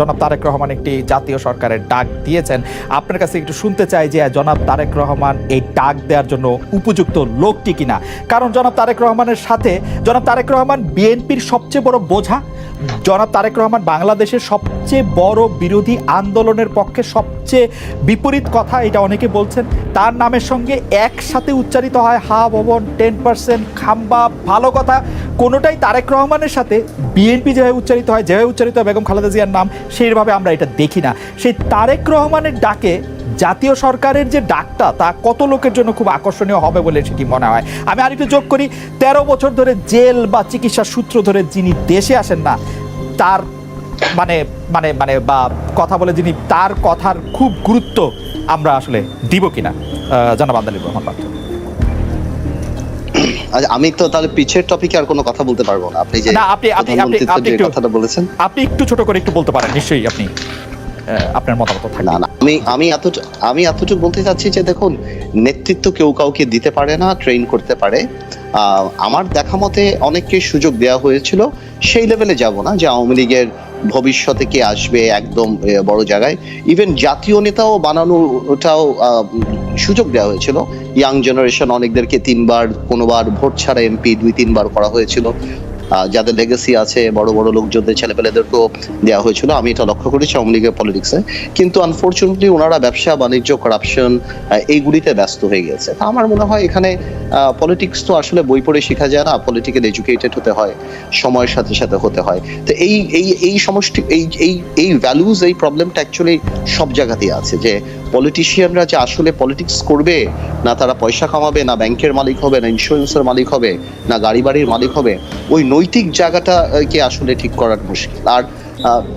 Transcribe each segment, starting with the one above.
জনাব তারেক রহমান একটি জাতীয় সরকারের ডাক দিয়েছেন। আপনার কাছে একটু শুনতে চাই যে জনাব তারেক রহমান এই ডাক দেওয়ার জন্য উপযুক্ত লোকটি কিনা। কারণ জনাব তারেক রহমানের সাথে জনাব তারেক রহমান বিএনপির সবচেয়ে বড় বোঝা, জনাব তারেক রহমান বাংলাদেশের সবচেয়ে বড় বিরোধী আন্দোলনের পক্ষে সবচেয়ে বিপরীত কথা এটা অনেকে বলছেন। তার নামের সঙ্গে একসাথে উচ্চারিত হয়, হা ভবন টেন পার্সেন্ট খাম্বা, ভালো কথা। কোনোটাই তারেক রহমানের সাথে বিএনপি যেভাবে উচ্চারিত হয় যেভাবে উচ্চারিত হয় বেগম খালেদা জিয়ার নাম সেইভাবে আমরা এটা দেখি না। সেই তারেক রহমানের ডাকে জাতীয় সরকারের যে ডাকটা তা কত লোকের জন্য খুব আকর্ষণীয় হবে বলে সেটি মনে হয়। আমি আরেকটু যোগ করি তেরো বছর ধরে জেল বা চিকিৎসার সূত্র ধরে যিনি দেশে আসেন না তার মানে মানে মানে বা কথা বলে যিনি তার কথার খুব গুরুত্ব আমরা আসলে দিব কিনা। জনাব আন্দালিব রহমান আচ্ছা, আমি তো তাহলে পিছের টপিকে আর কোনো কথা বলতে পারব না। আপনি যে না, আপনি- আপনি- আপনি- আপনি একটু- কথাটা বলেছেন। আপনি একটু ছোট করে একটু বলতে পারেন নিশ্চয়ই আপনি আপনার মতামত থাকবে। না না আমি আমি এত আমি এতটুকু বলতে চাচ্ছি যে দেখুন নেতৃত্ব কেউ কাউকে দিতে পারে না ট্রেন করতে পারে। আমার দেখা মতে অনেককে সুযোগ দেওয়া হয়েছিল। সেই লেভেলে যাব না, যে আওয়ামী লীগের ভবিষ্যতে কে আসবে একদম বড় জায়গায়। ইভেন জাতীয় নেতাও বানানোটাও সুযোগ দেওয়া হয়েছিল। ইয়াং জেনারেশন অনেকদেরকে তিনবার, কোনোবার ভোট ছাড়া এমপি দুই, তিনবার করা হয়েছিল। যাদের লেগেসি আছে, বড় বড় লোকজনদের, ছেলেপেলেদেরকেও দেওয়া হয়েছিল। আমি এটা লক্ষ্য করেছি আওয়ামী লীগের পলিটিক্সে কিন্তু আনফর্চুনেটলি ওনারা ব্যবসা, বাণিজ্য করাপশন এইগুলিতে ব্যস্ত হয়ে গেছে তা আমার মনে হয় এখানে পলিটিক্স তো আসলে বই পড়ে শেখা যায় না পলিটিক্যাল এডুকেটেড হতে হয়, সময়ের সাথে সাথে হতে হয়। তো এই এই এই সমষ্টি, এই এই এই ভ্যালুজ এই প্রবলেমটা অ্যাকচুয়ালি সব জায়গাতেই আছে যে পলিটিশিয়ানরা যে আসলে পলিটিক্স করবে, না তারা পয়সা কামাবে না ব্যাংকের মালিক হবে, না ইন্স্যুরেন্সের মালিক হবে, না গাড়ি বাড়ির মালিক হবে, ওই নৈতিক জায়গাটাকে আসলে ঠিক করার মুশকিল। আর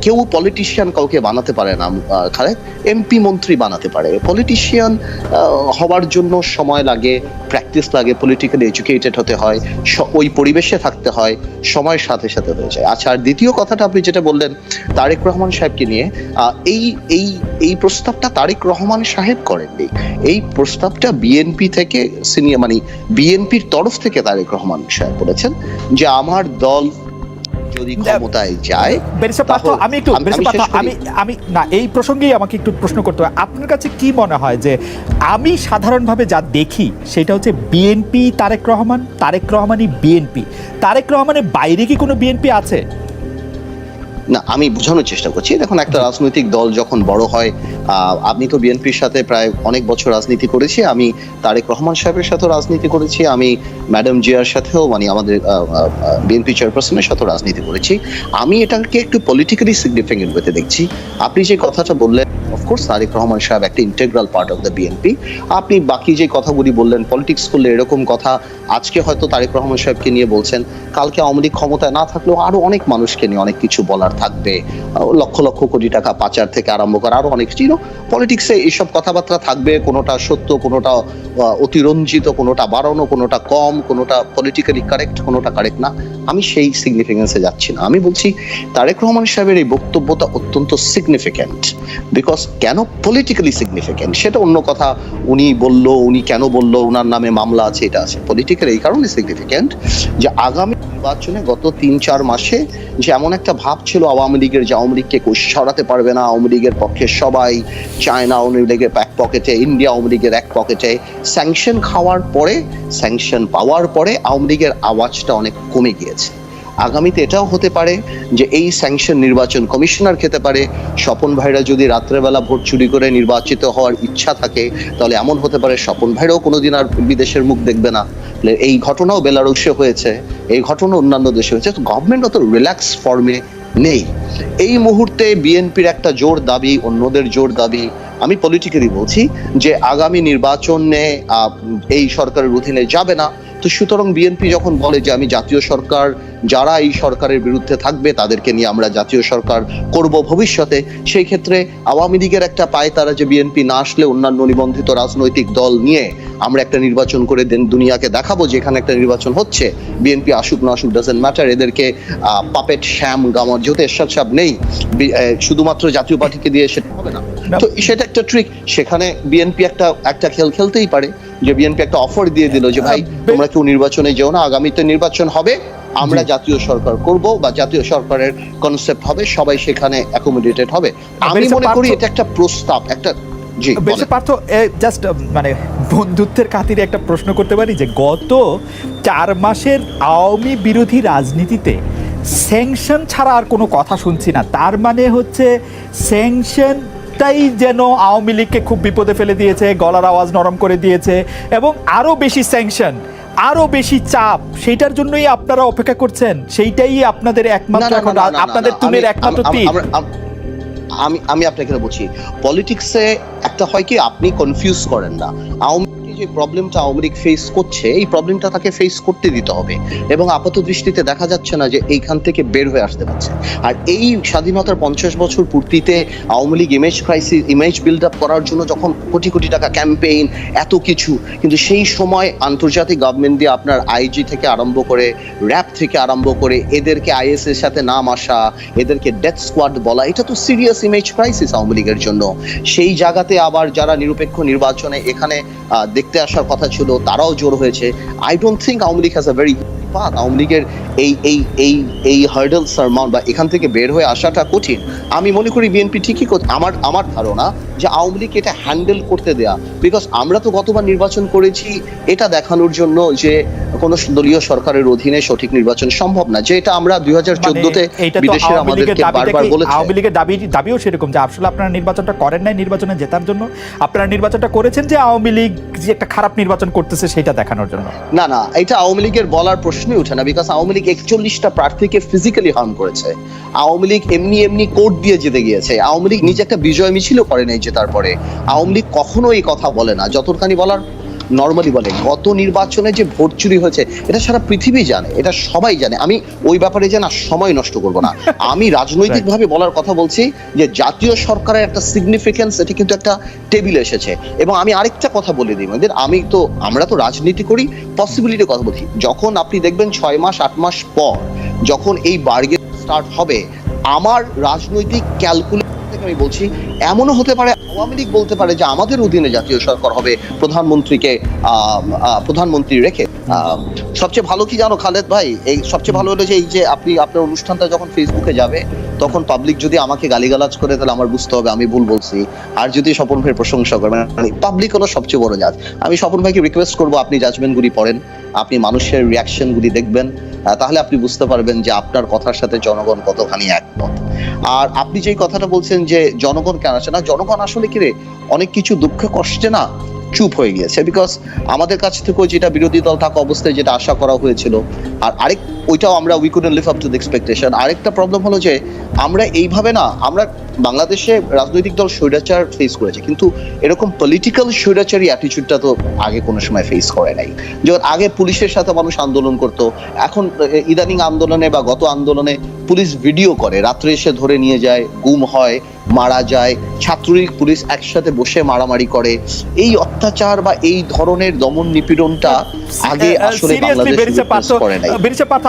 কেউ পলিটিশিয়ান কাউকে বানাতে পারে না খালেদ। এমপি মন্ত্রী বানাতে পারে। পলিটিশিয়ান হওয়ার জন্য সময় লাগে প্র্যাকটিস লাগে পলিটিক্যালি এডুকেটেড হতে হয় ওই পরিবেশে থাকতে হয়, সময়ের সাথে সাথে হয়ে যায়। আচ্ছা আর দ্বিতীয় কথাটা আপনি যেটা বললেন, তারেক রহমান সাহেবকে নিয়ে এই এই এই প্রস্তাবটা তারেক রহমান সাহেব করেননি। এই প্রস্তাবটা বিএনপি থেকে সিনিয়র মানে বিএনপির তরফ থেকে তারেক রহমান সাহেব বলেছেন যে, আমার দল যদি ক্ষমতায় যায় আমি একটু আমি- আমি না এই প্রসঙ্গেই আমাকে একটু প্রশ্ন করতে হবে আপনার কাছে কি মনে হয় যে আমি সাধারণভাবে যা দেখি সেটা হচ্ছে বিএনপি তারেক রহমান? তারেক রহমানই বিএনপি। তারেক রহমানের বাইরে কি কোনো বিএনপি আছে? না আমি বোঝানোর চেষ্টা করছি। দেখুন একটা রাজনৈতিক দল যখন বড় হয় আপনি তো বিএনপির সাথে প্রায় অনেক বছর রাজনীতি করেছি আমি তারেক রহমান সাহেবের সাথে রাজনীতি করেছি আমি ম্যাডাম জিয়ার সাথেও মানে আমাদের বিএনপি চেয়ারপারসনের সাথে রাজনীতি করেছি। আমি এটাকে একটু পলিটিক্যালি সিগনিফিকেন্ট হতে দেখছি। আপনি যে কথাটা বললেন অফকোর্স তারেক রহমান সাহেব একটা integral part of the BNP আপনি বাকি যে কথাগুলি বললেন পলিটিক্স করলে এরকম কথা আজকে হয়তো তারেক রহমান সাহেবকে নিয়ে বলছেন কালকে আওয়ামী লীগ ক্ষমতায় না থাকলেও আরও অনেক মানুষকে নিয়ে অনেক কিছু বলার থাকবে। লক্ষ লক্ষ কোটি টাকা পাচার থেকে আরম্ভ করে আরও অনেক কিছু। পলিটিক্সে এইসব কথাবার্তা থাকবে, কোনোটা সত্য, কোনোটা অতিরঞ্জিত, কোনোটা বাড়ানো, কোনোটা কম, কোনোটা পলিটিক্যালি কারেক্ট কোনোটা কারেক্ট না। আমি সেই সিগনিফিকেন্সে যাচ্ছি না। আমি বলছি, তারেক রহমান সাহেবের এই বক্তব্যটা অত্যন্ত সিগনিফিক্যান্ট বিকজ কেন পলিটিক্যালি সিগনিফিক্যান্ট সেটা অন্য কথা। উনি বলল, উনি কেন বলল ওনার নামে মামলা আছে, এটা আছে। পলিটিক্যাল এই কারণে সিগনিফিক্যান্ট যে আগামী নির্বাচনে গত তিন চার মাসে যে এমন একটা ভাব ছিল আওয়ামী লীগের যে আওয়ামী লীগকে সরাতে পারবে না, আওয়ামী লীগের পক্ষে সবাই চায়না আওয়ামী লীগের এক পকেটে, ইন্ডিয়া আওয়ামী লীগের এক পকেটে। স্যাংশন খাওয়ার পরে স্যাংশন পাওয়ার পরে আওয়ামী লীগের আওয়াজটা অনেক কমে গিয়েছে। আগামীতে এটাও হতে পারে যে এই স্যাংশন নির্বাচন কমিশনার খেতে পারে। স্বপন ভাইরা যদি রাত্রেবেলা ভোট চুরি করে নির্বাচিত হওয়ার ইচ্ছা থাকে, তাহলে এমন হতে পারে স্বপন ভাইরাও কোনোদিন আর বিদেশের মুখ দেখবে না। এই ঘটনাও বেলারুশে হয়েছে, এই ঘটনা অন্যান্য দেশে হয়েছে। তো গভর্নমেন্ট অত রিল্যাক্স ফর্মে নেই। এই মুহূর্তে বিএনপির একটা জোর দাবি, অন্যদের জোর দাবি আমি পলিটিক্যালি বলছি যে আগামী নির্বাচনে এই সরকারের অধীনে যাবে না। তো সুতরাং বিএনপি যখন বলে যে আমি জাতীয় সরকার যারা এই সরকারের বিরুদ্ধে থাকবে তাদেরকে নিয়ে আমরা জাতীয় সরকার করব ভবিষ্যতে সেই ক্ষেত্রে আওয়ামী লীগের একটা পায় তারা যে বিএনপি না আসলে অন্যান্য নিবন্ধিত রাজনৈতিক দল নিয়ে আমরা একটা নির্বাচন করে দেন দুনিয়াকে দেখাবো যে এখানে একটা নির্বাচন হচ্ছে। বিএনপি আসুক না আসুক ডাজেন্ট ম্যাটার এদেরকে পাপেট শ্যাম গামার যেহেতু এরশাদ সাহেব নেই শুধুমাত্র জাতীয় পার্টিকে দিয়ে সেটা হবে না। তো সেটা একটা ট্রিক সেখানে বিএনপি একটা একটা খেল খেলতেই পারে। যে বিএনপি একটা অফার দিয়ে দিল যে ভাই তোমরা কেউ নির্বাচনে যেও না আগামীতে নির্বাচন হবে আমরা জাতীয় সরকার করব বা জাতীয় সরকারের কনসেপ্ট হবে সবাই সেখানে অ্যাকোমোডেটেড হবে। আমি মনে করি এটা একটা প্রস্তাব একটা বেশি পার্থ জাস্ট মানে বন্ধুত্বের খাতিরে একটা প্রশ্ন করতে পারি যে গত চার মাসের আওয়ামী বিরোধী রাজনীতিতে স্যাংশন ছাড়া আর কোনো কথা শুনছি না। তার মানে হচ্ছে স্যাংশনটাই যেন আওয়ামী লীগকে খুব বিপদে ফেলে দিয়েছে গলার আওয়াজ নরম করে দিয়েছে এবং আরও বেশি স্যাংশন আরও বেশি চাপ সেইটার জন্যই আপনারা অপেক্ষা করছেন। সেইটাই আপনাদের একমাত্র এখন আপনাদের তুমের একমাত্র তীর। আমি আমি আপনাকে বলছি পলিটিক্সে একটা হয় কি আপনি কনফিউজ করেন না। আওয়ামী যে প্রবলেমটা আওয়ামী লীগ ফেস করছে এই প্রবলেমটা তাকে ফেস করতে দিতে হবে। এবং আপাত দৃষ্টিতে দেখা যাচ্ছে না যে এইখান থেকে বের হয়ে আসতে পারছে। আর এই স্বাধীনতার পঞ্চাশ বছর পূর্তিতে Awami League image crisis image build up করার জন্য যখন কোটি কোটি টাকা ক্যাম্পেইন এত কিছু কিন্তু সেই সময় আন্তর্জাতিক গভর্নমেন্ট দিয়ে আপনার আইজি থেকে আরম্ভ করে র্যাব থেকে আরম্ভ করে এদেরকে আইএস এর সাথে নাম আসা এদেরকে ডেথ স্কোয়াড বলা এটা তো সিরিয়াস ইমেজ ক্রাইসিস আওয়ামী লীগের জন্য। সেই জায়গাতে আবার যারা নিরপেক্ষ নির্বাচনে এখানে আহ, দেখতে আসার কথা ছিল, তারাও জোর হয়েছে। I don't think Awami League has a very path Awami লীগের এই এই এই এই হার্ডল সারমাউন বা এখান থেকে বের হয়ে আসাটা কঠিন। আমি মনে করি বিএনপি ঠিকই আমার আমার ধারণা যে আওয়ামী লীগ এটা হ্যান্ডেল করতে দেয়া। বিকজ আমরা তো গতবার নির্বাচন করেছি এটা দেখানোর জন্য যে কোনো দলীয় সরকারের অধীনে সঠিক নির্বাচন সম্ভব না যে এটা আমরা দুই হাজার চোদ্দতে মানে বিদেশের আমাদেরকে বারবার বলেছে। আওয়ামী লীগের দাবি দাবিও সেরকম যে আসলে আপনারা নির্বাচনটা করেন নাই নির্বাচনে জেতার জন্য। আপনারা নির্বাচনটা করেছেন যে আওয়ামী লীগ যে একটা খারাপ নির্বাচন করতেছে সেটা দেখানোর জন্য। না না এটা আওয়ামী লীগের বলার প্রশ্নই ওঠে না বিকজ আওয়ামী লীগ একচল্লিশটা প্রার্থীকে ফিজিক্যালি হার্ম করেছে। আওয়ামী লীগ এমনি এমনি কোর্ট দিয়ে জিতে গিয়েছে। আওয়ামী লীগ নিজে একটা বিজয় মিছিলও করে নাই জেতার পরে। আওয়ামী লীগ কখনো এই কথা বলে না। যতখানি বলার নর্মালি বলে গত নির্বাচনে যে ভোট চুরি হয়েছে এটা সারা পৃথিবী জানে এটা সবাই জানে। আমি ওই ব্যাপারে যে না সময় নষ্ট করব না। আমি রাজনৈতিকভাবে বলার কথা বলছি যে জাতীয় সরকারের একটা সিগনিফিকেন্স এটি কিন্তু একটা টেবিলে এসেছে। এবং আমি আরেকটা কথা বলে দিই আমাদের আমি তো আমরা তো রাজনীতি করি পসিবিলিটির কথা বলছি। যখন আপনি দেখবেন ছয় মাস আট মাস পর যখন এই বার্গেন স্টার্ট হবে আমার রাজনৈতিক ক্যালকুলেশন থেকে আমি বলছি, এমনও হতে পারে, আওয়ামী লীগ বলতে পারে যে আমাদের অধীনে জাতীয় সরকার হবে প্রধানমন্ত্রীকে প্রধানমন্ত্রী রেখে। সবচেয়ে ভালো কি জানো খালেদ ভাই? এই সবচেয়ে ভালো হলো যে এই যে আপনি, আপনার অনুষ্ঠানটা যখন ফেসবুকে যাবে, তখন পাবলিক যদি আমাকে গালিগালাজ করে, তাহলে আমার বুঝতে হবে, আমি ভুল বলছি। আর যদি স্বপন ভাইয়ের প্রশংসা করে মানে পাবলিক হলো সবচেয়ে বড় জাজ আমি স্বপন ভাইকে রিকোয়েস্ট করব, আপনি জাজমেন্টগুলি পড়েন, আপনি মানুষের রিয়াকশনগুলি দেখবেন তাহলে আপনি বুঝতে পারবেন যে আপনার কথার সাথে জনগণ কতখানি একমত। আর আপনি যেই কথাটা বলছেন যে জনগণ কেন আসে না, জনগণ আসলে কি রে? অনেক কিছু দুঃখ কষ্টে না চুপ হয়ে গিয়েছে। বিকজ আমাদের কাছ থেকেও যেটা বিরোধী দল থাকা অবস্থায় যেটা আশা করা হয়েছিল, আর আরেক ওইটাও আমরা we couldn't live up to the expectation আরেকটা প্রবলেম হলো যে আমরা এইভাবে না, আমরা বাংলাদেশে রাজনৈতিক দল স্বৈরাচার ফেস করেছে, কিন্তু এরকম পলিটিক্যাল স্বৈরাচারী অ্যাটিচিউডটা তো আগে কোনো সময় ফেস করে নাই। যেমন আগে পুলিশের সাথে মানুষ আন্দোলন করতো, এখন ইদানিং আন্দোলনে বা গত আন্দোলনে পুলিশ ভিডিও করে, রাত্রে এসে ধরে নিয়ে যায়, গুম হয় মারা যায় ছাত্রলীগ পুলিশ একসাথে বসে মারামারি করে। এই অত্যাচার বা এই ধরনের দমন নিপীড়নটা আগে আসলে বাংলাদেশ করে নাই।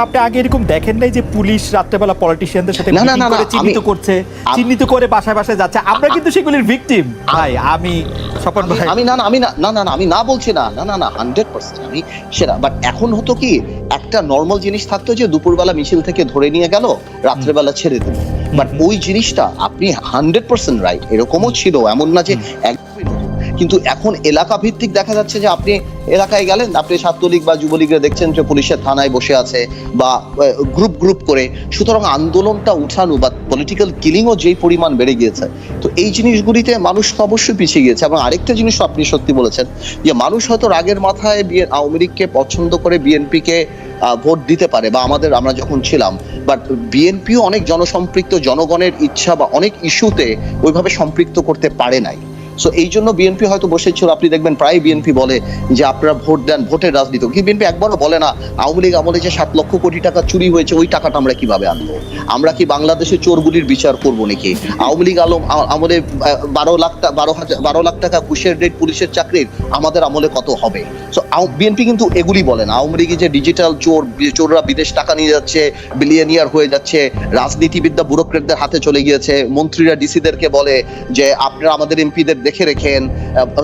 আপনি আগে এরকম দেখেন নাই যে পুলিশ রাত্রেবেলা পলিটিশিয়ানদের সাথে না, না, না, চিহ্নিত করছে চিহ্নিত করে বাসায় বাসায় যাচ্ছে। আমরা কিন্তু সেগুলির ভিকটিম ভাই আমি স্বপন ভাই। আমি না না আমি না না না না আমি না বলছি না না না না হান্ড্রেড পার্সেন্ট আমি সেটা বাট এখন হতো কি একটা নর্মাল জিনিস থাকতো যে দুপুরবেলা মিছিল থেকে ধরে নিয়ে গেল রাত্রেবেলা ছেড়ে দিল। বাট ওই জিনিসটা আপনি হান্ড্রেড পার্সেন্ট রাইট এরকমও ছিল এমন না যে একদমই কিন্তু এখন এলাকা ভিত্তিক দেখা যাচ্ছে যে আপনি এলাকায় গেলেন আপনি ছাত্রলীগ বা যুবলীগরা দেখছেন যে পুলিশের থানায় বসে আছে বা গ্রুপ গ্রুপ করে সুতরাং আন্দোলনটা উঠানো বা পলিটিক্যাল কিলিংও যেই পরিমাণ বেড়ে গিয়েছে তো এই জিনিসগুলিতে মানুষ তো অবশ্যই পিছিয়ে গিয়েছে। এবং আরেকটা জিনিস আপনি সত্যি বলেছেন যে মানুষ হয়তো রাগের মাথায় বিয়ে আওয়ামী লীগকে পছন্দ করে বিএনপিকে ভোট দিতে পারে বা আমাদের, আমরা যখন ছিলাম। বাট বিএনপিও অনেক জনসম্পৃক্ত, জনগণের ইচ্ছা বা অনেক ইস্যুতে ওইভাবে সম্পৃক্ত করতে পারে নাই। সো এই জন্য বিএনপি হয়তো বসেছিল। আপনি দেখবেন প্রায় বিএনপি বলে যে আপনারা ভোট দেন ভোটের রাজনীতি। কিন্তু বিএনপি একবারও বলে না, আওয়ামী লীগ আমলে যে সাত লক্ষ কোটি টাকা চুরি হয়েছে, ওই টাকাটা আমরা কীভাবে আনব? আমরা কি বাংলাদেশে চোরগুলির বিচার করব নাকি? আওয়ামী লীগ আলম আমলে বারো লাখ বারো হাজার, বারো লাখ টাকা ঘুষের রেট পুলিশের চাকরির, আমাদের আমলে কত হবে? সো বিএনপি কিন্তু এগুলি বলে না। আওয়ামী লীগে যে ডিজিটাল চোর, চোররা বিদেশ টাকা নিয়ে যাচ্ছে বিলিয়নিয়ার হয়ে যাচ্ছে রাজনীতিবিদ্যা ব্যুরোক্রেটদের হাতে চলে গিয়েছে, মন্ত্রীরা ডিসিদেরকে বলে যে, আপনারা আমাদের এমপিদের দেখে রেখেন।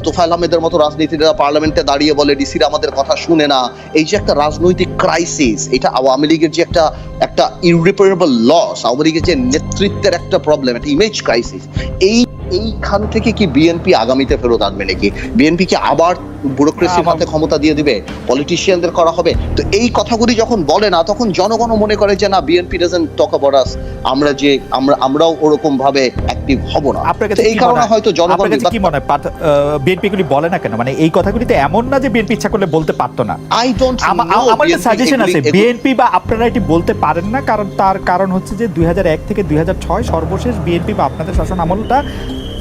তোফায়েল আহমেদের মতো রাজনীতিরা পার্লামেন্টে দাঁড়িয়ে বলে, ডিসির আমাদের কথা শুনে না। এই যে একটা রাজনৈতিক ক্রাইসিস এটা আওয়ামী লীগের যে একটা একটা ইউরিপেরেবল লস আওয়ামী লীগের যে নেতৃত্বের একটা প্রবলেম একটা ইমেজ ক্রাইসিস এই এইখান থেকে কি বিএনপি আগামীতে ফেরত আনবে নাকি? বিএনপি কি আবার ব্যুরোক্রেসির হাতে ক্ষমতা দিয়ে দিবে? পলিটিশিয়ানদের করা হবে? তো এই কথাগুলি যখন বলে না তখন জনগণ মনে করে যে না BNP doesn't talk about us আমরা যে আমরা আমরাও ওরকম ভাবে অ্যাক্টিভ হব না। আপনার তো কাছে এই কারণে হয়তো জনগণ কি মনে হয়? বিএনপি গুলি বলে না কেন? মানে এই কথাগুলি তো এমন না যে বিএনপি ইচ্ছা করলে বলতে পারতো না। আই ডোন্ট আমা- আমার একটা সাজেশন আছে বিএনপি বা আপনারা এটি বলতে পারেন না কারণ তার কারণ হচ্ছে যে দুই হাজার এক থেকে দুই হাজার ছয় সর্বশেষ বিএনপি বা আপনাদের শাসন আমলটা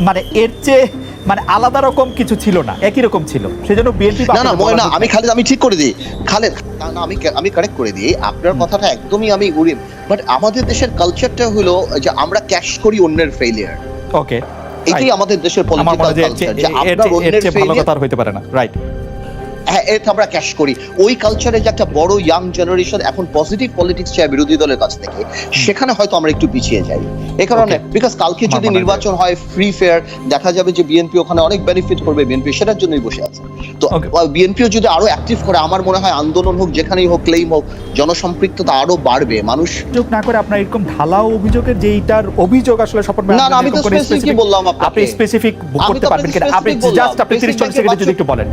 মানে এর চেয়ে মানে আলাদা রকম কিছু ছিল না একই রকম ছিল। সেজন্য বিএনপি না না না আমি খালেদ আমি ঠিক করে দিই। খালেদ না না আমি আমি কারেক্ট করে দিই। আপনার কথাটা একদমই আমি উড়ি বাট আমাদের দেশের কালচারটা হলো যে আমরা ক্যাশ করি অন্যের ফেইলিয়ার ওকে এটাই আমাদের দেশের পলিটিক্যাল কালচার যে আপনার অন্যের ফেইলিয়ার হইতে পারে না রাইট এটা আমরা ক্যাশ করি। ওই কালচারে যে একটা বড় ইয়াং জেনারেশন এখন পজিটিভ পলিটিক্স চায় বিরোধী দলের কাছ থেকে সেখানে হয়তো আমরা একটু পিছিয়ে যাই। এই কারণে বিকজ কালকে যদি মনে হয় নির্বাচন হয় ফ্রি ফেয়ার দেখা যাবে যে বিএনপি ওখানে অনেক বেনিফিট করবে বিএনপি সেটার জন্যই বসে আছে। তো বিএনপিও যদি আরও অ্যাক্টিভ করে আমার মনে হয় আন্দোলন হোক যেখানেই হোক ক্লেম হোক জনসম্পৃক্ততা আরও বাড়বে মানুষ অভিযোগ না করে আপনার এরকম ঢালাও অভিযোগের যে এইটার অভিযোগ আসলে স্বপন না, না, আমি তো specific- বললাম আপনি স্পেসিফিক করতে পারবেন কিনা? আপনি জাস্ট আপনি 30 Basic 40 সেকেন্ডে যদি একটু বলেন।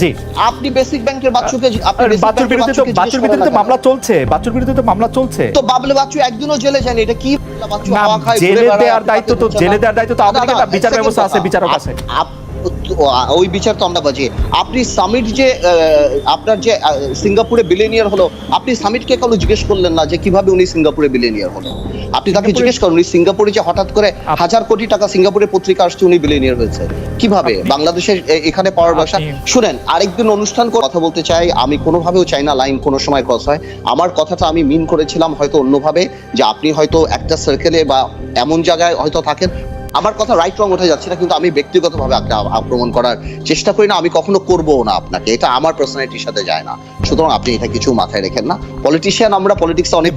জি। আপনি বেসিক ব্যাংকের বাচ্চুকে আপনি বাচ্চুর বিরুদ্ধে তো বাচ্চুর বিরুদ্ধে তো মামলা চলছে বাচ্চুর বিরুদ্ধে তো মামলা চলছে। তো বাবলে বাচ্চু একদিনও জেলে যায়নি এটা কি বাচ্চু হাওয়া খায় জেলে দেওয়ার দায়িত্ব তো জেলে দেওয়ার দায়িত্ব তো না, বিচার ব্যবস্থা আছে। বিচারক আছে। ওই বিচার তো আমরা বাজি আপনি সামিট যে আপনার যে সিঙ্গাপুরে বিলিনিয়ার হলো আপনি সামিটকে কেন জিজ্ঞেস করলেন না যে কীভাবে উনি সিঙ্গাপুরে বিলিনিয়ার হলো? আপনি তাকে জিজ্ঞেস করুন উনি সিঙ্গাপুরে যে হঠাৎ করে হাজার কোটি টাকা সিঙ্গাপুরে পত্রিকা আসছে উনি বিলেনিয়ার হয়েছে। কীভাবে? বাংলাদেশের এখানে পাওয়ার আপনি- শুনেন আরেকদিন অনুষ্ঠান করে কথা বলতে চাই আমি কোনোভাবেও চাই না লাইন কোনো সময় ক্রস হয়। আমার কথাটা আমি মিন করেছিলাম হয়তো অন্যভাবে যে আপনি হয়তো একটা সার্কেলে বা এমন জায়গায় হয়তো থাকেন আমার কথা রাইট রং উঠে যাচ্ছে না, কিন্তু আমি ব্যক্তিগতভাবে ভাবে আক্রমণ করার চেষ্টা করি না, আমি কখনো করব না আপনাকে। এটা আমার পার্সোনালিটির সাথে যায় না। সুতরাং আপনি এটা কিছু মাথায় রেখেন না। পলিটিশিয়ান আমরা পলিটিক্সে অনেক